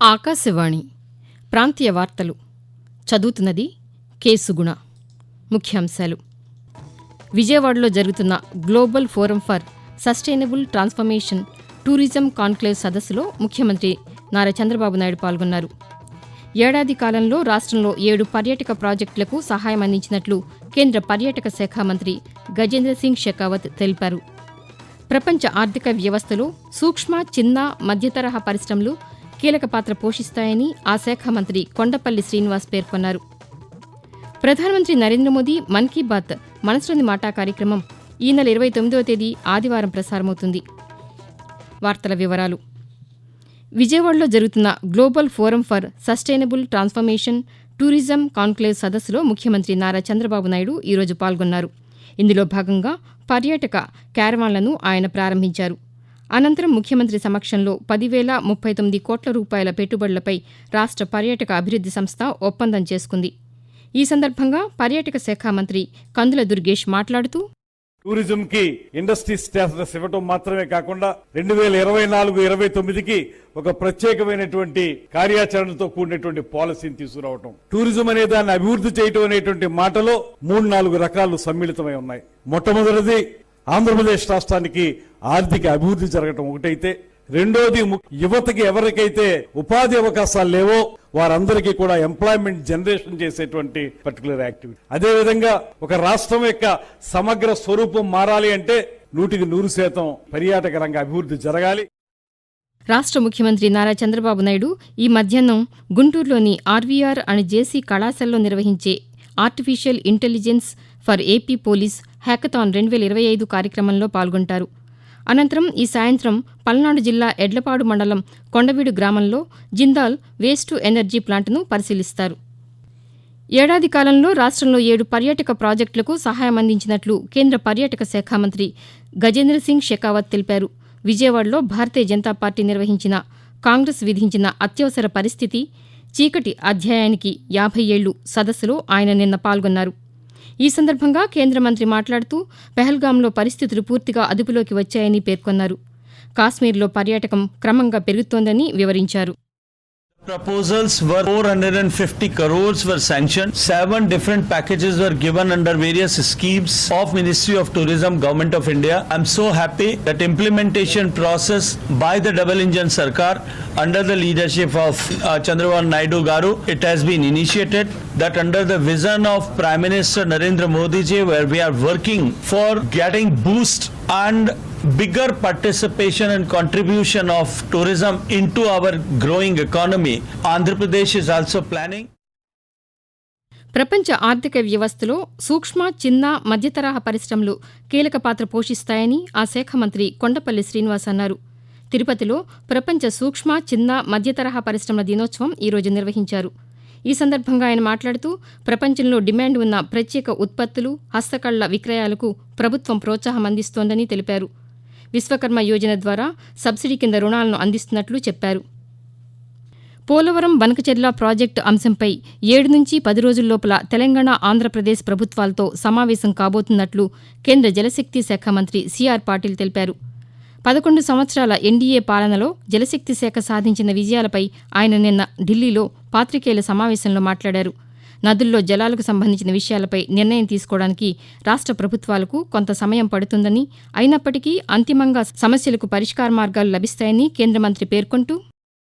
ఆకాశవాణి ప్రాంతీయ వార్తలు. చదువుతున్నది కేసుగుణ ముఖ్యాంశాలు. విజయవాడలో జరుగుతున్న global forum for sustainable transformation tourism conclave సదస్సులో ముఖ్యమంత్రి నారా చంద్రబాబు నాయుడు పాల్గొన్నారు. ఏడాది కాలంలో రాష్ట్రంలో ఏడు పర్యాటక ప్రాజెక్టులకు సహాయం అందించినట్లు కేంద్ర పర్యాటక శాఖ మంత్రి గజేంద్ర సింగ్ షెకావత్ తెలిపారు. ప్రపంచ ఆర్థిక వ్యవస్థలో సూక్ష్మ చిన్న మధ్యతరహా పరిశ్రమలు కీలక పాత్ర పోషిస్తాయని ఆ శాఖ మంత్రి కొండపల్లి శ్రీనివాస్ పేర్కొన్నారు. ప్రధానమంత్రి నరేంద్ర మోదీ మన్ కీ బాత్ మనసులోని మాట కార్యక్రమం ఈ నెల ఇరవై తొమ్మిదవ తేదీ ఆదివారం ప్రసారమవుతుంది. వార్తల వివరాలు. విజయవాడలో జరుగుతున్న global forum for sustainable transformation tourism conclave సదస్సులో ముఖ్యమంత్రి నారా చంద్రబాబు నాయుడు ఈరోజు పాల్గొన్నారు. ఇందులో భాగంగా పర్యాటక క్యారవాన్లను ఆయన ప్రారంభించారు. అనంతరం ముఖ్యమంత్రి సమక్షంలో పదివేల ముప్పై తొమ్మిది కోట్ల రూపాయల పెట్టుబడులపై రాష్ట్ర పర్యాటక అభివృద్ది సంస్థ ఒప్పందం చేసుకుంది. ఈ సందర్భంగా పర్యాటక శాఖ మంత్రి కందుల దుర్గేష్ మాట్లాడుతూ టూరిజం కి ఇండస్ట్రీ స్టేటస్ ఇవ్వటం మాత్రమే కాకుండా రెండు వేల ఇరవై నాలుగు ఇరవై తొమ్మిదికి ఒక ప్రత్యేకమైనటువంటి కార్యాచరణతో కూడినటువంటి పాలసీని తీసుకురావటం. టూరిజం అనే దాన్ని అభివృద్ధి చేయటం అనేటువంటి మాటలో మూడు నాలుగు రకాలు సమ్మిళితమై ఉన్నాయి. మొట్టమొదటిది ఆంధ్రప్రదేశ్ రాష్ట్రానికి ఆర్థిక అభివృద్ధి జరగటం ఒకటైతే. రెండోది యువతకి ఎవరికైతే ఉపాధి అవకాశాలు లేవో వారందరికీ కూడా ఎంప్లాయ్మెంట్ జనరేషన్ చేసేటువంటి పర్టికులర్ యాక్టివిటీ అదేవిధంగా ఒక రాష్ట్రం యొక్క సమగ్ర స్వరూపం మారాలి అంటే నూటికి నూరు శాతం పర్యాటక రంగ అభివృద్ధి జరగాలి. రాష్ట్ర ముఖ్యమంత్రి నారా చంద్రబాబు నాయుడు ఈ మధ్యాహ్నం గుంటూరులోని ఆర్వీఆర్ అనే జేసీ కళాశాలలో నిర్వహించే artificial intelligence for AP police hackathon రెండు వేల ఇరవై ఐదు కార్యక్రమంలో పాల్గొంటారు. అనంతరం ఈ సాయంత్రం పల్నాడు జిల్లా ఎడ్లపాడు మండలం కొండవీడు గ్రామంలో జిందాల్ వేస్ట్ ఎనర్జీ ప్లాంట్ను పరిశీలిస్తారు. ఏడాది కాలంలో రాష్ట్రంలో ఏడు పర్యాటక ప్రాజెక్టులకు సహాయం అందించినట్లు కేంద్ర పర్యాటక శాఖ మంత్రి గజేంద్ర సింగ్ షెకావత్ తెలిపారు. విజయవాడలో భారతీయ జనతా పార్టీ నిర్వహించిన కాంగ్రెస్ విధించిన అత్యవసర పరిస్థితి చీకటి అధ్యాయానికి యాభై ఏళ్ళు సదస్సులో ఆయన నిన్న పాల్గొన్నారు. ఈ సందర్భంగా కేంద్ర మంత్రి మాట్లాడుతూ పెహల్గాంలో పరిస్థితులు పూర్తిగా అదుపులోకి వచ్చాయని పేర్కొన్నారు. కాశ్మీర్లో పర్యాటకం క్రమంగా పెరుగుతోందని వివరించారు. Proposals were 450 crores were sanctioned. Seven different packages were given under various schemes of Ministry of Tourism, Government of India. I'm so happy that implementation process by the double engine Sarkar under the leadership of uh, Chandrababu Naidu Garu, it has been initiated that under the vision of Prime Minister Narendra Modi ji, where we are working for getting boost and bigger participation and contribution of tourism into our growing economy. Andhra Pradesh is also planning. ప్రపంచ ఆర్థిక వ్యవస్థలో సూక్ష్మ చిన్న మధ్యతరహా పరిశ్రమలు కీలక పాత్ర పోషిస్తాయని ఆ శాఖ మంత్రి కొండపల్లి శ్రీనివాస్ అన్నారు తిరుపతిలో ప్రపంచ సూక్ష్మ చిన్న మధ్యతరహా పరిశ్రమల దినోత్సవం ఈరోజు నిర్వహించారు ఈ సందర్భంగా ఆయన మాట్లాడుతూ ప్రపంచంలో డిమాండ్ ఉన్న ప్రత్యేక ఉత్పత్తులు హస్తకళ్ళ విక్రయాలకు ప్రభుత్వం ప్రోత్సాహం అందిస్తోందని తెలిపారు విశ్వకర్మ యోజన ద్వారా సబ్సిడీ కింద రుణాలను అందిస్తున్నట్లు చెప్పారు. పోలవరం బనకచెర్ల ప్రాజెక్టు అంశంపై ఏడు నుంచి పది రోజుల లోపల తెలంగాణ ఆంధ్రప్రదేశ్ ప్రభుత్వాలతో సమావేశం కాబోతున్నట్లు కేంద్ర జలశక్తి శాఖ మంత్రి సిఆర్ పాటిల్ తెలిపారు. పదకొండు సంవత్సరాల ఎన్డీఏ పాలనలో జలశక్తి శాఖ సాధించిన విజయాలపై ఆయన నిన్న ఢిల్లీలో పాత్రికేయుల సమావేశంలో మాట్లాడారు. నదుల్లో జలాలకు సంబంధించిన విషయాలపై నిర్ణయం తీసుకోవడానికి రాష్ట్ర ప్రభుత్వాలకు కొంత సమయం పడుతుందని అయినప్పటికీ అంతిమంగా సమస్యలకు పరిష్కార మార్గాలు లభిస్తాయని కేంద్ర మంత్రి పేర్కొంటూ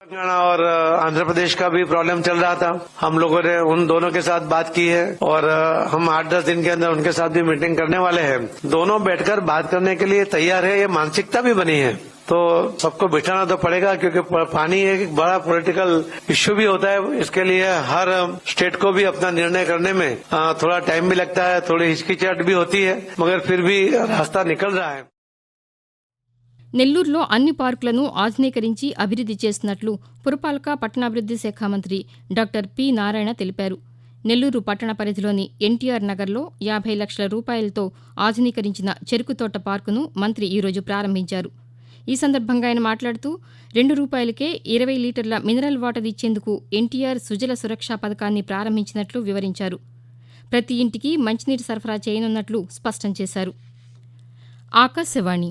तेलंगाना और आंध्र प्रदेश का भी प्रॉब्लम चल रहा था। हम लोगों ने उन दोनों के साथ बात की है और हम आठ दस दिन के अंदर उनके साथ भी मीटिंग करने वाले हैं। दोनों बैठकर बात करने के लिए तैयार है, ये मानसिकता भी बनी है। तो सबको बिठाना तो पड़ेगा क्योंकि पानी एक बड़ा पॉलिटिकल इश्यू भी होता है। इसके लिए हर स्टेट को भी अपना निर्णय करने में थोड़ा टाइम भी लगता है, थोड़ी हिचकिचाहट भी होती है, मगर फिर भी रास्ता निकल रहा है। నెల్లూరులో అన్ని పార్కులను ఆధునీకరించి అభివృద్ది చేస్తున్నట్లు పురపాలక పట్టణాభివృద్ది శాఖ మంత్రి డాక్టర్ పి నారాయణ తెలిపారు. నెల్లూరు పట్టణ పరిధిలోని ఎన్టీఆర్ నగర్లో యాభై లక్షల రూపాయలతో ఆధునీకరించిన చెరుకు తోట పార్కును మంత్రి ఈరోజు ప్రారంభించారు. ఈ సందర్భంగా ఆయన మాట్లాడుతూ రెండు రూపాయలకే ఇరవై లీటర్ల మినరల్ వాటర్ ఇచ్చేందుకు ఎన్టీఆర్ సుజల సురక్ష పథకాన్ని ప్రారంభించినట్లు వివరించారు. ప్రతి ఇంటికి మంచినీటి సరఫరా చేయనున్నట్లు స్పష్టం చేశారు. ఆకాశవాణి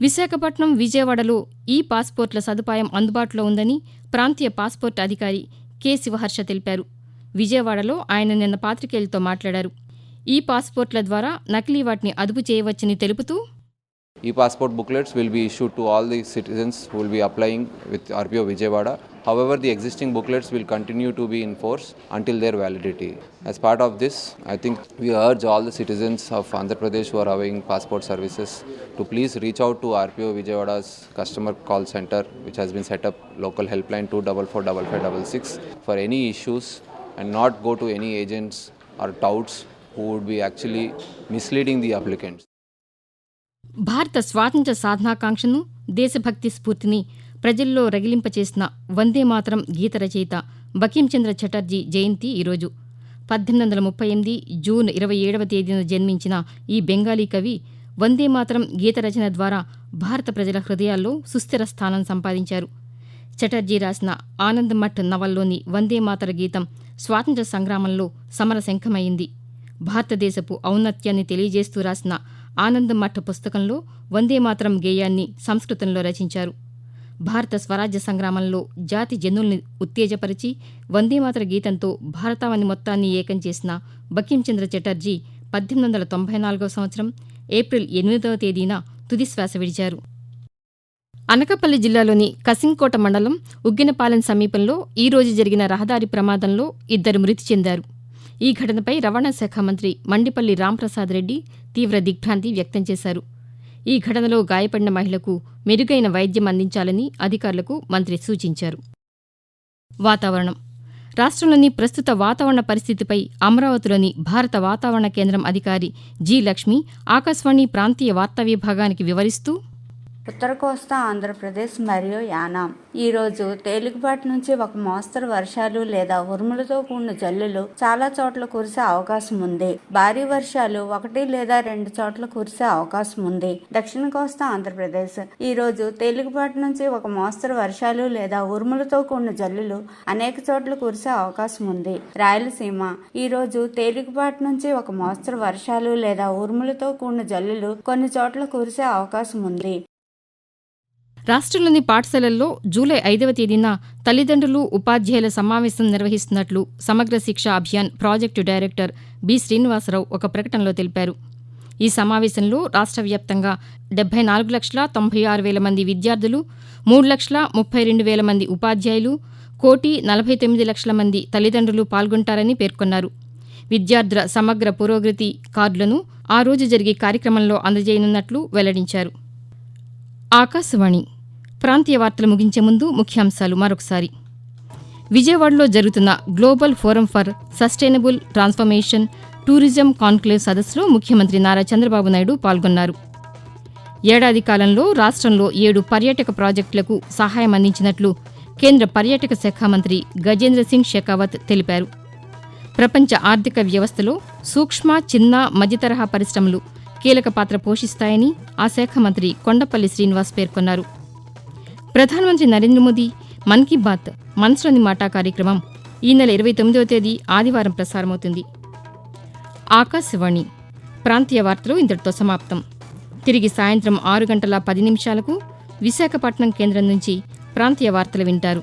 విశాఖపట్నం విజయవాడలో ఈ పాస్పోర్ట్ల సదుపాయం అందుబాటులో ఉందని ప్రాంతీయ పాస్పోర్ట్ అధికారి కె. శివహర్ష తెలిపారు. విజయవాడలో ఆయన నిన్న పాత్రికేయులతో మాట్లాడారు. ఈ పాస్పోర్ట్ల ద్వారా నకిలీ వాటిని అదుపు చేయవచ్చని తెలుపుతూ E-passport booklets will be issued to all the citizens who will be applying with RPO Vijayawada. However, the existing booklets will continue to be in force until their validity. As part of this, I think we urge all the citizens of Andhra Pradesh who are having passport services to please reach out to RPO Vijayawada's customer call center, which has been set up local helpline 2445566 for any issues and not go to any agents or touts who would be actually misleading the applicants. భారత స్వాతంత్ర్య సాధనాకాంక్షను దేశభక్తి స్ఫూర్తిని ప్రజల్లో రగిలింపచేసిన వందే మాతరం గీత రచయిత బకించంద్ర చటర్జీ జయంతి ఈరోజు పద్దెనిమిది వందల ముప్పై ఎనిమిది జూన్ ఇరవై ఏడవ తేదీన జన్మించిన ఈ బెంగాలీ కవి వందే మాతరం గీత రచన ద్వారా భారత ప్రజల హృదయాల్లో సుస్థిర స్థానం సంపాదించారు. చటర్జీ రాసిన ఆనంద్ మఠ్ నవల్లోని వందే మాతర గీతం స్వాతంత్ర్య సంగ్రామంలో సమరశంఖమైంది. భారతదేశపు ఔన్నత్యాన్ని తెలియజేస్తూ రాసిన ఆనంద్ పుస్తకంలో వందేమాతరం గేయాన్ని సంస్కృతంలో రచించారు. భారత స్వరాజ్య సంగ్రామంలో జాతి జనుల్ని ఉత్తేజపరిచి వందేమాతర గీతంతో భారతావని మొత్తాన్ని ఏకం చేసిన బకించంద్ర చటర్జీ పద్దెనిమిది వందల తొంభై నాలుగో సంవత్సరం ఏప్రిల్ ఎనిమిదవ తేదీన తుదిశ్వాస విడిచారు. అనకాపల్లి జిల్లాలోని కసింకోట మండలం ఉగ్గినపాలెం సమీపంలో ఈ రోజు జరిగిన రహదారి ప్రమాదంలో ఇద్దరు మృతి చెందారు. ఈ ఘటనపై రవాణా శాఖ మంత్రి మండిపల్లి రాంప్రసాద్ రెడ్డి తీవ్ర దిగ్భ్రాంతి వ్యక్తం చేశారు. ఈ ఘటనలో గాయపడిన మహిళకు మెరుగైన వైద్యం అందించాలని అధికారులకు మంత్రి సూచించారు. వాతావరణం. రాష్ట్రంలోని ప్రస్తుత వాతావరణ పరిస్థితిపై అమరావతిలోని భారత వాతావరణ కేంద్రం అధికారి జి లక్ష్మి ఆకాశవాణి ప్రాంతీయ వార్తా విభాగానికి వివరిస్తూ ఉత్తర కోస్తా ఆంధ్రప్రదేశ్ మరియు యానాం. ఈరోజు తేలికపాటి నుంచి ఒక మోస్తరు వర్షాలు లేదా ఉరుములతో కూడిన జల్లులు చాలా చోట్ల కురిసే అవకాశం ఉంది. భారీ వర్షాలు ఒకటి లేదా రెండు చోట్ల కురిసే అవకాశం ఉంది. దక్షిణ కోస్తా ఆంధ్రప్రదేశ్. ఈరోజు తేలికపాటి నుంచి ఒక మోస్తరు వర్షాలు లేదా ఉరుములతో కూడిన జల్లులు అనేక చోట్ల కురిసే అవకాశం ఉంది. రాయలసీమ. ఈ రోజు తేలికపాటి నుంచి ఒక మోస్తరు వర్షాలు లేదా ఉరుములతో కూడిన జల్లులు కొన్ని చోట్ల కురిసే అవకాశం ఉంది. రాష్ట్రంలోని పాఠశాలల్లో జూలై ఐదవ తేదీన తల్లిదండ్రులు ఉపాధ్యాయుల సమావేశం నిర్వహిస్తున్నట్లు Samagra Shiksha Abhiyan project director B. Srinivasarao ఒక ప్రకటనలో తెలిపారు. ఈ సమావేశంలో రాష్ట్ర వ్యాప్తంగా డెబ్బై నాలుగు లక్షల తొంభై ఆరు వేల మంది విద్యార్థులు మూడు లక్షల ముప్పై రెండు వేల మంది ఉపాధ్యాయులు కోటి నలభై తొమ్మిది లక్షల మంది తల్లిదండ్రులు పాల్గొంటారని పేర్కొన్నారు. విద్యార్థుల సమగ్ర పురోగతి కార్డులను ఆ రోజు జరిగే కార్యక్రమంలో అందజేయనున్నట్లు వెల్లడించారు. ఆకాశవాణి ప్రాంతీయ వార్తలు ముగించే ముందు ముఖ్యాంశాలు మరొకసారి. విజయవాడలో జరుగుతున్న global forum for sustainable transformation tourism conclave సదస్సులో ముఖ్యమంత్రి నారా చంద్రబాబు నాయుడు పాల్గొన్నారు. ఏడాది కాలంలో రాష్ట్రంలో ఏడు పర్యాటక ప్రాజెక్టులకు సహాయం అందించినట్లు కేంద్ర పర్యాటక శాఖ మంత్రి గజేంద్ర సింగ్ షెకావత్ తెలిపారు. ప్రపంచ ఆర్థిక వ్యవస్థలో సూక్ష్మ చిన్న మధ్యతరహా పరిశ్రమలు కీలక పాత్ర పోషిస్తాయని ఆ శాఖ మంత్రి కొండపల్లి శ్రీనివాస్ పేర్కొన్నారు. ప్రధానమంత్రి నరేంద్ర మోదీ మన్ కీ బాత్ మనసులోని మాట కార్యక్రమం ఈ నెల ఇరవై తొమ్మిదవ తేదీ ఆదివారం ప్రసారమవుతుంది. ఆకాశవాణి ప్రాంతీయ వార్తలు ఇంతటితో సమాప్తం. తిరిగి సాయంత్రం ఆరు గంటల పది నిమిషాలకు విశాఖపట్నం కేంద్రం నుంచి ప్రాంతీయ వార్తలు వింటారు.